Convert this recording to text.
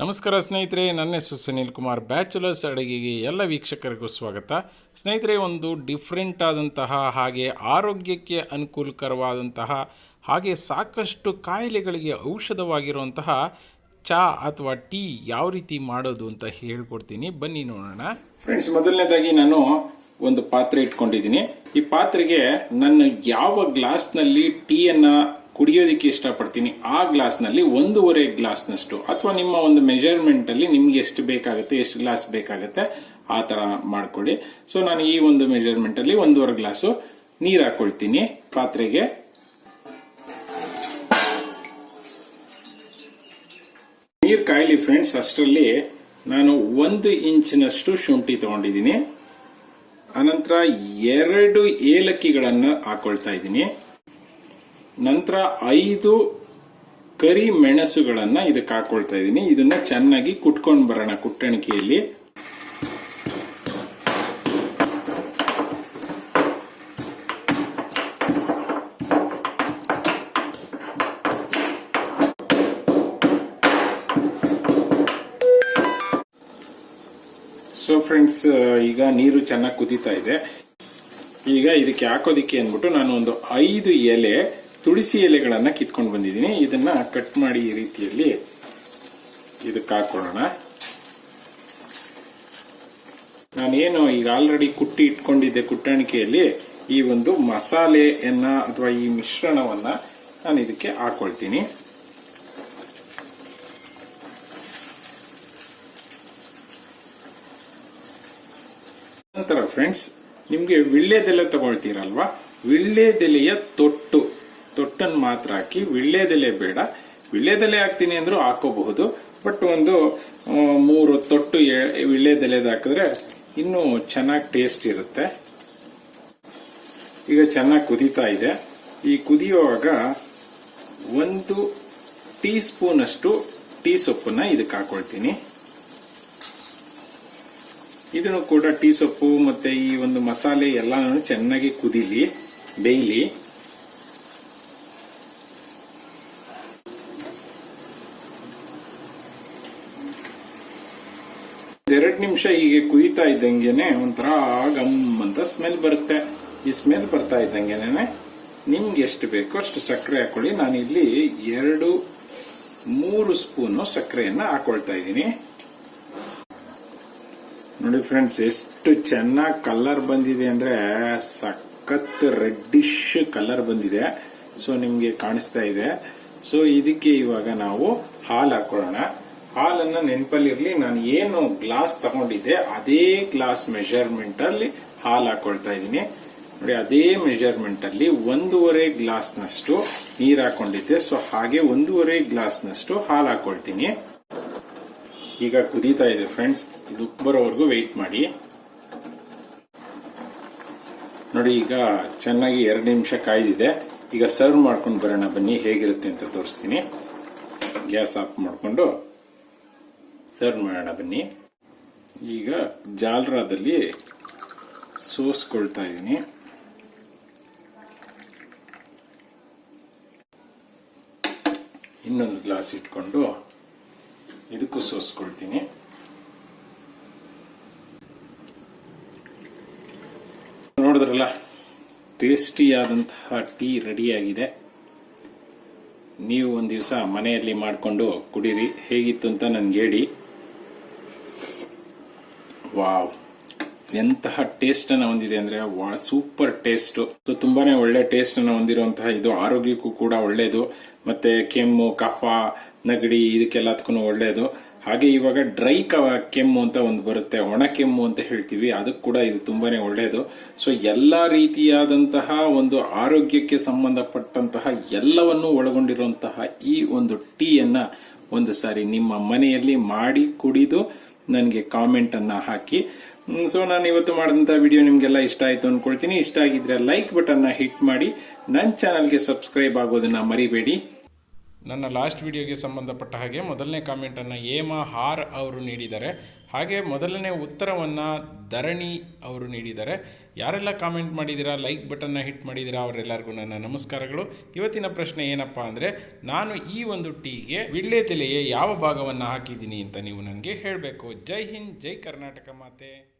ನಮಸ್ಕಾರ ಸ್ನೇಹಿತರೆ, ನನ್ನ ಹೆಸರು ಸುನೀಲ್ ಕುಮಾರ್. ಬ್ಯಾಚುಲರ್ಸ್ ಅಡುಗೆಗೆ ಎಲ್ಲ ವೀಕ್ಷಕರಿಗೂ ಸ್ವಾಗತ. ಸ್ನೇಹಿತರೆ, ಒಂದು ಡಿಫ್ರೆಂಟ್ ಆದಂತಹ, ಹಾಗೆ ಆರೋಗ್ಯಕ್ಕೆ ಅನುಕೂಲಕರವಾದಂತಹ, ಹಾಗೆ ಸಾಕಷ್ಟು ಕಾಯಿಲೆಗಳಿಗೆ ಔಷಧವಾಗಿರುವಂತಹ ಚಾ ಅಥವಾ ಟೀ ಯಾವ ರೀತಿ ಮಾಡೋದು ಅಂತ ಹೇಳ್ಕೊಡ್ತೀನಿ. ಬನ್ನಿ ನೋಡೋಣ. ಫ್ರೆಂಡ್ಸ್ ಮೊದಲನೇದಾಗಿ ನಾನು ಒಂದು ಪಾತ್ರೆ ಇಟ್ಕೊಂಡಿದ್ದೀನಿ. ಈ ಪಾತ್ರೆಗೆ ನಾನು ಯಾವ ಗ್ಲಾಸ್ನಲ್ಲಿ ಟೀಯನ್ನ ಕುಡಿಯೋದಕ್ಕೆ ಇಷ್ಟಪಡ್ತೀನಿ. ಆ ಗ್ಲಾಸ್ನಲ್ಲಿ ಒಂದೂವರೆ ಗ್ಲಾಸ್ನಷ್ಟು ಅಥವಾ ನಿಮ್ಮ ಒಂದು ಮೆಜರ್ಮೆಂಟ್ ಅಲ್ಲಿ ನಿಮ್ಗೆ ಎಷ್ಟು ಬೇಕಾಗುತ್ತೆ, ಎಷ್ಟು ಗ್ಲಾಸ್ ಬೇಕಾಗುತ್ತೆ, ಆ ತರ ಮಾಡ್ಕೊಳ್ಳಿ. ಸೊ, ನಾನು ಈ ಒಂದು ಮೆಜರ್ಮೆಂಟ್ ಅಲ್ಲಿ ಒಂದೂವರೆ ಗ್ಲಾಸು ನೀರು ಹಾಕೊಳ್ತೀನಿ ಪಾತ್ರೆಗೆ. ನೀರು ಕಾಯಲಿ ಫ್ರೆಂಡ್ಸ್, ಅಷ್ಟರಲ್ಲಿ ನಾನು ಒಂದು ಇಂಚಿನಷ್ಟು ಶುಂಠಿ ತಗೊಂಡಿದ್ದೀನಿ. ಅನಂತರ ಎರಡು ಏಲಕ್ಕಿಗಳನ್ನು ಹಾಕೊಳ್ತಾ ಇದ್ದೀನಿ. ನಂತರ ಐದು ಕರಿ ಮೆಣಸುಗಳನ್ನ ಇದಕ್ಕೆ ಹಾಕೊಳ್ತಾ ಇದ್ದೀನಿ. ಇದನ್ನ ಚೆನ್ನಾಗಿ ಕುಟ್ಕೊಂಡು ಬರೋಣ ಕುಟ್ಟಣಿಕೆಯಲ್ಲಿ. ಸೊ ಫ್ರೆಂಡ್ಸ್ ಈಗ ನೀರು ಚೆನ್ನಾಗಿ ಕುದೀತಾ ಇದೆ. ಈಗ ಇದಕ್ಕೆ ಹಾಕೋದಿಕ್ಕೆ ಅಂದ್ಬಿಟ್ಟು ನಾನು ಒಂದು ಐದು ಎಲೆ ತುಳಸಿ ಎಲೆಗಳನ್ನ ಕಿತ್ಕೊಂಡು ಬಂದಿದ್ದೀನಿ. ಇದನ್ನ ಕಟ್ ಮಾಡಿ ಈ ರೀತಿಯಲ್ಲಿ ಇದಕ್ಕೆ ಹಾಕೊಳ್ಳೋಣ. ನಾನೇನು ಈಗ ಆಲ್ರೆಡಿ ಕುಟ್ಟಿ ಇಟ್ಕೊಂಡಿದ್ದೆ ಕುಟ್ಟಾಣಿಕೆಯಲ್ಲಿ. ಈ ಒಂದು ಮಸಾಲೆಯನ್ನ ಅಥವಾ ಈ ಮಿಶ್ರಣವನ್ನ ನಾನು ಇದಕ್ಕೆ ಹಾಕೊಳ್ತೀನಿ. ನಂತರ ಫ್ರೆಂಡ್ಸ್ ನಿಮ್ಗೆ ವಿಳ್ಳೆದೆಲೆ ತಗೊಳ್ತೀರಲ್ವಾ? ವಿಳ್ಳೆದೆಲೆಯ ತೊಟ್ಟು. ತೊಟ್ಟನ್ನು ಮಾತ್ರ ಹಾಕಿ, ವಿಳ್ಳೆದೆಲೆ ಬೇಡ. ವಿಳ್ಳೆದೆಲೆ ಹಾಕ್ತೀನಿ ಅಂದ್ರೂ ಹಾಕೋಬಹುದು. ಬಟ್ ಒಂದು ಮೂರು ತೊಟ್ಟು ವಿಳ್ಳೆದೆಲೆದು ಹಾಕಿದ್ರೆ ಇನ್ನೂ ಚೆನ್ನಾಗಿ ಟೇಸ್ಟ್ ಇರುತ್ತೆ. ಈಗ ಚೆನ್ನಾಗಿ ಕುದೀತಾ ಇದೆ. ಈ ಕುದಿಯುವಾಗ ಒಂದು ಟೀ ಸ್ಪೂನ್ ಅಷ್ಟು ಟೀ ಸೊಪ್ಪನ್ನ ಇದಕ್ಕೆ ಹಾಕೊಳ್ತೀನಿ. ಇದನ್ನು ಕೂಡ ಟೀ ಸೊಪ್ಪು ಮತ್ತೆ ಈ ಒಂದು ಮಸಾಲೆ ಎಲ್ಲಾನು ಚೆನ್ನಾಗಿ ಕುದಿಲಿ, ಬೇಯಲಿ. ಎರಡು ನಿಮಿಷ ಹೀಗೆ ಕುಯ್ತಾ ಇದ್ದಂಗೆನೆ ಒಂಥರ ಗಮ್ ಅಂತ ಸ್ಮೆಲ್ ಬರುತ್ತೆ. ಈ ಸ್ಮೆಲ್ ಬರ್ತಾ ಇದ್ದಂಗೆನೆ ನಿಮ್ಗೆ ಎಷ್ಟು ಬೇಕೋ ಅಷ್ಟು ಸಕ್ಕರೆ ಹಾಕೊಳ್ಳಿ. ನಾನು ಇಲ್ಲಿ ಎರಡು, ಮೂರು ಸ್ಪೂನು ಸಕ್ಕರೆಯನ್ನ ಹಾಕೊಳ್ತಾ ಇದ್ದೀನಿ. ನೋಡಿ ಫ್ರೆಂಡ್ಸ್ ಎಷ್ಟು ಚೆನ್ನಾಗಿ ಕಲರ್ ಬಂದಿದೆ ಅಂದ್ರೆ ಸಖತ್ ರೆಡ್ಡಿಶ್ ಕಲರ್ ಬಂದಿದೆ. ಸೊ ನಿಮ್ಗೆ ಕಾಣಿಸ್ತಾ ಇದೆ. ಸೊ ಇದಕ್ಕೆ ಇವಾಗ ನಾವು ಹಾಲು ಹಾಕೊಳ್ಳೋಣ. ಹಾಲನ್ನ ನೆನಪಲ್ಲಿರ್ಲಿ, ನಾನು ಏನು ಗ್ಲಾಸ್ ತಗೊಂಡಿದ್ದೆ, ಅದೇ ಗ್ಲಾಸ್ ಮೆಷರ್ಮೆಂಟ್ ಅಲ್ಲಿ ಹಾಲು ಹಾಕೊಳ್ತಾ ಇದ್ದೀನಿ. ನೋಡಿ, ಅದೇ ಮೆಷರ್ಮೆಂಟ್ ಅಲ್ಲಿ ಒಂದೂವರೆ ಗ್ಲಾಸ್ನಷ್ಟು ನೀರು ಹಾಕೊಂಡಿದ್ದೆ. ಸೊ, ಹಾಗೆ ಒಂದೂವರೆ ಗ್ಲಾಸ್ನಷ್ಟು ಹಾಲು ಹಾಕೊಳ್ತೀನಿ. ಈಗ ಕುದೀತಾ ಇದೆ ಫ್ರೆಂಡ್ಸ್, ಇದು ಬರೋವರೆಗೂ ವೆಯ್ಟ್ ಮಾಡಿ. ನೋಡಿ, ಈಗ ಚೆನ್ನಾಗಿ ಎರಡು ನಿಮಿಷ ಕಾಯ್ದಿದೆ. ಈಗ ಸರ್ವ್ ಮಾಡ್ಕೊಂಡು ಬರೋಣ ಬನ್ನಿ, ಹೇಗಿರುತ್ತೆ ಅಂತ ತೋರಿಸ್ತೀನಿ. ಗ್ಯಾಸ್ ಆಫ್ ಮಾಡಿಕೊಂಡು. ಸರ್ವ್ ಮಾಡೋಣ ಬನ್ನಿ. ಈಗ ಜಾಲ್ರಾದಲ್ಲಿ ಸೋಸ್ಕೊಳ್ತಾ ಇದ್ದೀನಿ ಇನ್ನೊಂದು ಗ್ಲಾಸ್ ಇಟ್ಕೊಂಡು ಇದಕ್ಕೂ ಸೋಸ್ಕೊಳ್ತೀನಿ. ನೋಡಿದ್ರಲ್ಲ, ಟೇಸ್ಟಿಯಾದಂತಹ ಟೀ ರೆಡಿಯಾಗಿದೆ. ನೀವು ಒಂದು ದಿವಸ ಮನೆಯಲ್ಲಿ ಮಾಡಿಕೊಂಡು ಕುಡೀರಿ. ಹೇಗಿತ್ತು ಅಂತ ನನಗೆ ಹೇಳಿ. ವಾವ್. ಎಂತಹ ಟೇಸ್ಟ್ ಅನ್ನ ಹೊಂದಿದೆ ಅಂದ್ರೆ ವಾ, ಸೂಪರ್ ಟೇಸ್ಟ್. ಸೊ, ತುಂಬಾನೇ ಒಳ್ಳೆ ಟೇಸ್ಟ್ ಅನ್ನ ಹೊಂದಿರುವಂತಹ ಇದು ಆರೋಗ್ಯಕ್ಕೂ ಕೂಡ ಒಳ್ಳೆಯದು ಮತ್ತೆ ಕೆಮ್ಮು, ಕಫ, ನಗಡಿ ಇದಕ್ಕೆಲ್ಲದಕ್ಕೂ ಒಳ್ಳೆಯದು ಹಾಗೆ ಇವಾಗ ಡ್ರೈ ಕೆಮ್ಮು ಅಂತ ಒಂದು ಬರುತ್ತೆ. ಒಣ ಕೆಮ್ಮು ಅಂತ ಹೇಳ್ತೀವಿ. ಅದಕ್ಕೆ ಕೂಡ ಇದು ತುಂಬಾನೇ ಒಳ್ಳೆಯದು ಸೊ, ಎಲ್ಲ ರೀತಿಯಾದಂತಹ ಒಂದು ಆರೋಗ್ಯಕ್ಕೆ ಸಂಬಂಧಪಟ್ಟಂತಹ ಎಲ್ಲವನ್ನೂ ಒಳಗೊಂಡಿರುವಂತಹ ಈ ಒಂದು ಟೀಯನ್ನ ಒಂದು ಸಾರಿ ನಿಮ್ಮ ಮನೆಯಲ್ಲಿ ಮಾಡಿ ಕುಡಿದು ನನಗೆ ಕಾಮೆಂಟ್ ಅನ್ನ ಹಾಕಿ. ಸೊ ನಾನು ಇವತ್ತು ಮಾಡಿದಂಥ ವಿಡಿಯೋ ನಿಮಗೆಲ್ಲ ಇಷ್ಟ ಆಯಿತು ಅಂದ್ಕೊಳ್ತೀನಿ ಇಷ್ಟ ಆಗಿದ್ರೆ ಲೈಕ್ ಬಟನ್ನ ಹಿಟ್ ಮಾಡಿ. ನನ್ನ ಚಾನಲ್ಗೆ ಸಬ್ಸ್ಕ್ರೈಬ್ ಆಗೋದನ್ನು ಮರಿಬೇಡಿ. ನನ್ನ ಲಾಸ್ಟ್ ವಿಡಿಯೋಗೆ ಸಂಬಂಧಪಟ್ಟ ಹಾಗೆ ಮೊದಲನೇ ಕಾಮೆಂಟನ್ನು ಏಮಾ ಹಾರ್ ಅವರು ನೀಡಿದ್ದಾರೆ. ಹಾಗೆ ಮೊದಲನೇ ಉತ್ತರವನ್ನು ಧರಣಿ ಅವರು ನೀಡಿದ್ದಾರೆ. ಯಾರೆಲ್ಲ ಕಾಮೆಂಟ್ ಮಾಡಿದ್ದೀರಾ ಲೈಕ್ ಬಟನ್ನ ಹಿಟ್ ಮಾಡಿದ್ದೀರಾ ಅವರೆಲ್ಲರಿಗೂ ನನ್ನ ನಮಸ್ಕಾರಗಳು. ಇವತ್ತಿನ ಪ್ರಶ್ನೆ ಏನಪ್ಪ ಅಂದರೆ, ನಾನು ಈ ಒಂದು ಟೀಗೆ ವಿಳ್ಳೆದೆಲೆಯ ಯಾವ ಭಾಗವನ್ನು ಹಾಕಿದ್ದೀನಿ ಅಂತ ನೀವು ನನಗೆ ಹೇಳಬೇಕು. ಜೈ ಹಿಂದ್, ಜೈ ಕರ್ನಾಟಕ ಮಾತೆ.